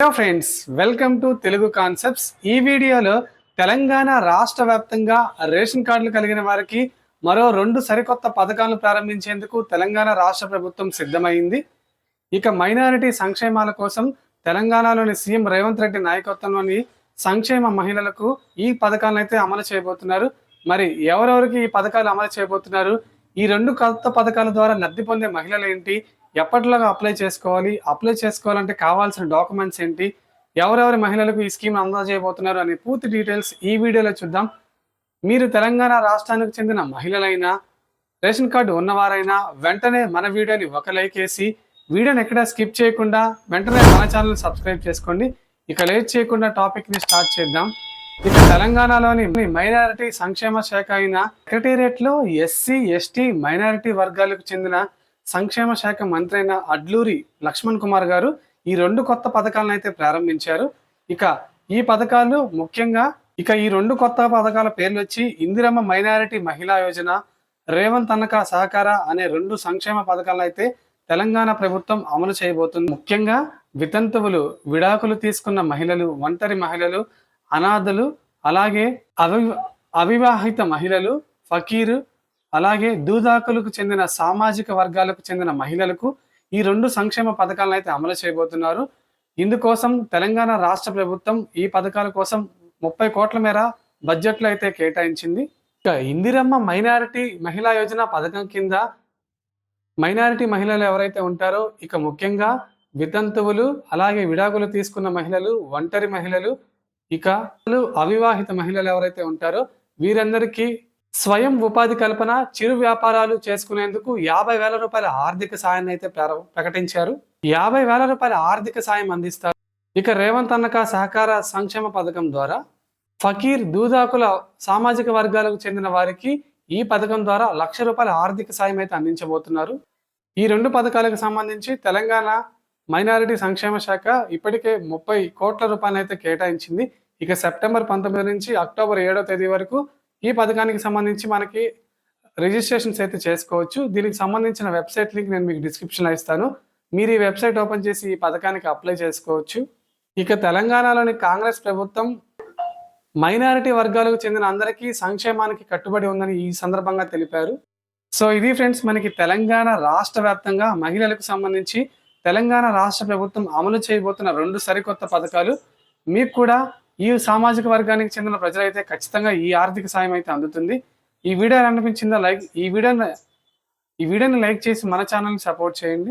Hello friends welcome to Telugu concepts ఈ వీడియోలో తెలంగాణ రాష్ట్ర వ్యాప్తంగా రేషన్ కార్డులు కలిగిన వారికి మరో రెండు సరికొత్త పథకాలను ప్రారంభించేందుకు తెలంగాణ రాష్ట్ర ప్రభుత్వం సిద్ధమైంది. ఇక మైనారిటీ సంక్షేమాల కోసం తెలంగాణలోని సీఎం రేవంత్ రెడ్డి నాయకత్వంలోని సంక్షేమ మహిళలకు ఈ పథకాలను అయితే అమలు చేయబోతున్నారు. మరి ఎవరెవరికి ఈ పథకాలు అమలు చేయబోతున్నారు? ఈ రెండు కొత్త పథకాల ద్వారా లబ్ధి పొందే మహిళలు ఏంటి? ఎప్పటిలాగా అప్లై చేసుకోవాలి? అప్లై చేసుకోవాలంటే కావాల్సిన డాక్యుమెంట్స్ ఏంటి? ఎవరెవరి మహిళలకు ఈ స్కీమ్ అందజేయబోతున్నారు అనే పూర్తి డీటెయిల్స్ ఈ వీడియోలో చూద్దాం. మీరు తెలంగాణ రాష్ట్రానికి చెందిన మహిళలైనా రేషన్ కార్డు ఉన్నవారైనా వెంటనే మన వీడియోని ఒక లైక్ వేసి వీడియోని ఎక్కడ స్కిప్ చేయకుండా వెంటనే మన ఛానల్ సబ్స్క్రైబ్ చేసుకోండి. ఇక లేట్ చేయకుండా టాపిక్ని స్టార్ట్ చేద్దాం. ఇక తెలంగాణలోని మైనారిటీ సంక్షేమ శాఖ అయిన సెక్రటేరియట్లో ఎస్సీ ఎస్టీ మైనారిటీ వర్గాలకు చెందిన సంక్షేమ శాఖ మంత్రి అయిన అడ్లూరి లక్ష్మణ్ కుమార్ గారు ఈ రెండు కొత్త పథకాలను అయితే ప్రారంభించారు. ఇక ఈ పథకాలు ముఖ్యంగా ఇక ఈ రెండు కొత్త పథకాల పేర్లు వచ్చి ఇందిరమ్మ మైనారిటీ మహిళా యోజన రేవంత్ అన్నక సహకార అనే రెండు సంక్షేమ పథకాలను అయితే తెలంగాణ ప్రభుత్వం అమలు చేయబోతుంది. ముఖ్యంగా వితంతువులు విడాకులు తీసుకున్న మహిళలు ఒంటరి మహిళలు అనాథలు అలాగే అవి అవివాహిత మహిళలు ఫకీరు అలాగే దూదాకులకు చెందిన సామాజిక వర్గాలకు చెందిన మహిళలకు ఈ రెండు సంక్షేమ పథకాలను అయితే అమలు చేయబోతున్నారు. ఇందుకోసం తెలంగాణ రాష్ట్ర ప్రభుత్వం ఈ పథకాల కోసం ముప్పై కోట్ల మేర బడ్జెట్లో అయితే కేటాయించింది. ఇక ఇందిరమ్మ మైనారిటీ మహిళా యోజన పథకం కింద మైనారిటీ మహిళలు ఎవరైతే ఉంటారో ఇక ముఖ్యంగా వితంతువులు అలాగే విడాకులు తీసుకున్న మహిళలు ఒంటరి మహిళలు ఇక అవివాహిత మహిళలు ఎవరైతే ఉంటారో వీరందరికీ స్వయం ఉపాధి కల్పన చిరు వ్యాపారాలు చేసుకునేందుకు యాభై వేల రూపాయల ఆర్థిక సాయాన్ని అయితే ప్రకటించారు. యాభై వేల రూపాయల ఆర్థిక సాయం అందిస్తారు. ఇక రేవంత్ అన్నక సహకార సంక్షేమ పథకం ద్వారా ఫకీర్ దూదాకుల సామాజిక వర్గాలకు చెందిన వారికి ఈ పథకం ద్వారా లక్ష రూపాయల ఆర్థిక సాయం అయితే అందించబోతున్నారు. ఈ రెండు పథకాలకు సంబంధించి తెలంగాణ మైనారిటీ సంక్షేమ శాఖ ఇప్పటికే ముప్పై కోట్ల రూపాయలు అయితే కేటాయించింది. ఇక సెప్టెంబర్ పంతొమ్మిది నుంచి అక్టోబర్ ఏడో తేదీ వరకు ఈ పథకానికి సంబంధించి మనకి రిజిస్ట్రేషన్స్ అయితే చేసుకోవచ్చు. దీనికి సంబంధించిన వెబ్సైట్ లింక్ నేను మీకు డిస్క్రిప్షన్లో ఇస్తాను. మీరు ఈ వెబ్సైట్ ఓపెన్ చేసి ఈ పథకానికి అప్లై చేసుకోవచ్చు. ఇక తెలంగాణలోని కాంగ్రెస్ ప్రభుత్వం మైనారిటీ వర్గాలకు చెందిన అందరికీ సంక్షేమానికి కట్టుబడి ఉందని ఈ సందర్భంగా తెలిపారు. సో ఇది ఫ్రెండ్స్ మనకి తెలంగాణ రాష్ట్ర వ్యాప్తంగా మహిళలకు సంబంధించి తెలంగాణ రాష్ట్ర ప్రభుత్వం అమలు చేయబోతున్న రెండు సరికొత్త పథకాలు. మీకు కూడా ఈ సామాజిక వర్గానికి చెందిన ప్రజలైతే ఖచ్చితంగా ఈ ఆర్థిక సాయం అయితే అందుతుంది. ఈ వీడియో అనిపించిందా? లైక్ ఈ వీడియోని ఈ వీడియోని లైక్ చేసి మన ఛానల్ని సపోర్ట్ చేయండి.